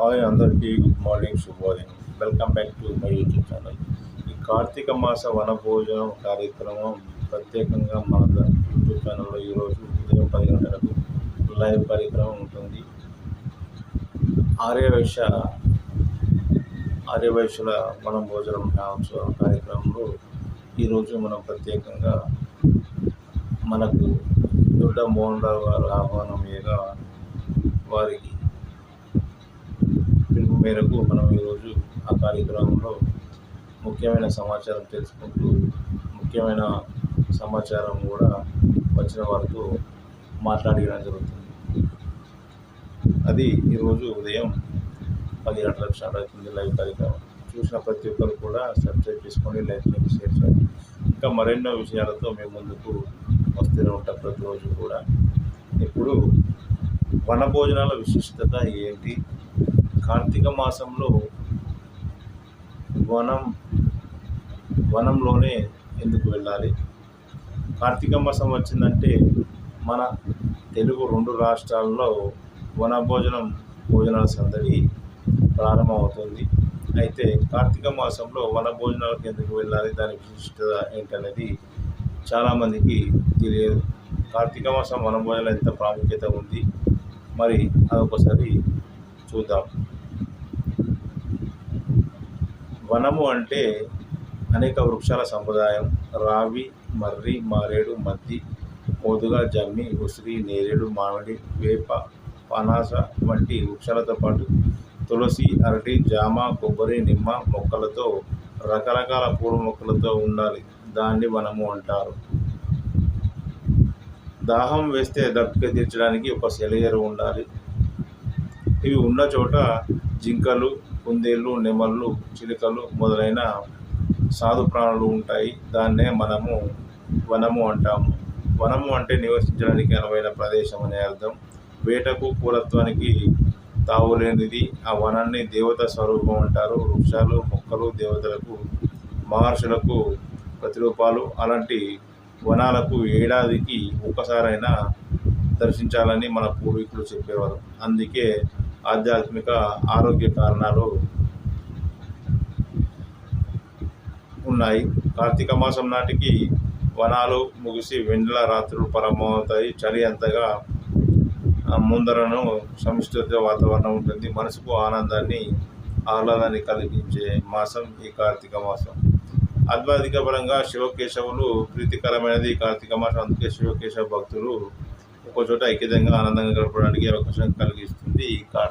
Hi అందరికీ good morning శుభోదయం. Welcome back to my YouTube channel ఈ కార్తీక మాస వనభోజనం కార్యక్రమం ప్రత్యేకంగా మన యూట్యూబ్ ఛానల్లో ఈరోజు ఉదయం పది గంటలకు లైవ్ కార్యక్రమం ఉంటుంది. ఆర్యవైశ్య ఆర్యవైశ్యుల వనం భోజనం మహోత్సవం కార్యక్రమంలో ఈరోజు మనం ప్రత్యేకంగా మనకు దొడ్డ మోహన్ రావు గారు ఆహ్వానం మీదుగా వారికి మేరకు మనం ఈరోజు ఆ కార్యక్రమంలో ముఖ్యమైన సమాచారం తెలుసుకుంటూ ముఖ్యమైన సమాచారం కూడా వచ్చిన వారితో మాట్లాడడం జరుగుతుంది. అది ఈరోజు ఉదయం పది గంటలకు స్టార్ట్ అవుతుంది లైవ్ కార్యక్రమం. చూసిన ప్రతి ఒక్కరు కూడా సబ్స్క్రైబ్ చేసుకోండి లైక్ చేసి షేర్ చేయండి. ఇంకా మరెన్నో విషయాలతో మేము ముందుకు వస్తూనే ఉంటాం ప్రతిరోజు కూడా. ఇప్పుడు వనభోజనాల విశిష్టత ఏంటి? కార్తీక మాసంలో వనం వనంలోనే ఎందుకు వెళ్ళాలి? కార్తీక మాసం వచ్చిందంటే మన తెలుగు రెండు రాష్ట్రాల్లో వనభోజనం భోజనాల సందడి ప్రారంభమవుతుంది. అయితే కార్తీక మాసంలో వనభోజనాలకు ఎందుకు వెళ్ళాలి? దాని విశిష్టత ఏంటనేది చాలామందికి తెలియదు. కార్తీక మాసం వనభోజనం ఎంత ప్రాముఖ్యత ఉంది? మరి అదొకసారి చూద్దాం. వనము అంటే అనేక వృక్షాల సంప్రదాయం. రావి మర్రి మారేడు మద్ది మోదుగ జమ్మి ఉసిరి నేరేడు మామిడి వేప పనాస వంటి వృక్షాలతో పాటు తులసి అరటి జామ కొబ్బరి నిమ్మ మొక్కలతో రకరకాల పూల మొక్కలతో ఉండాలి. దాన్ని వనము అంటారు. దాహం వేస్తే దప్పిక తీర్చడానికి ఒక సెలయేరు ఉండాలి. ఇవి ఉన్న చోట జింకలు కుందేళ్ళు నెమళ్ళు చిలుకలు మొదలైన సాధు ప్రాణులు ఉంటాయి. దాన్నే మనము వనము అంటాము. వనము అంటే నివసించడానికి అనువైన ప్రదేశం అనే అర్థం. వేటకు కూలత్వానికి తావులేనిది ఆ వనాన్ని దేవత స్వరూపం అంటారు. వృక్షాలు మొక్కలు దేవతలకు మహర్షులకు ప్రతిరూపాలు. అలాంటి వనాలకు ఏడాదికి ఒక్కసారైనా దర్శించాలని మన పూర్వీకులు చెప్పేవారు. అందుకే ఆధ్యాత్మిక ఆరోగ్య కారణాలు ఉన్నాయి. కార్తీక మాసం నాటికి వనాలు ముగిసి వెండ్ల రాత్రులు ప్రారంభమవుతాయి. చలి అంతగా ముందరను సమిష్టిత వాతావరణం ఉంటుంది. మనసుకు ఆనందాన్ని ఆహ్లాదాన్ని కలిగించే మాసం ఈ కార్తీక మాసం. ఆధ్యాత్మిక పరంగా శివకేశవులు ప్రీతికరమైనది కార్తీక మాసం. అందుకే శివకేశవ భక్తులు ఒక చోట ఐక్యతంగా ఆనందంగా గడపడానికి అవకాశం కలిగిస్తుంది ఈ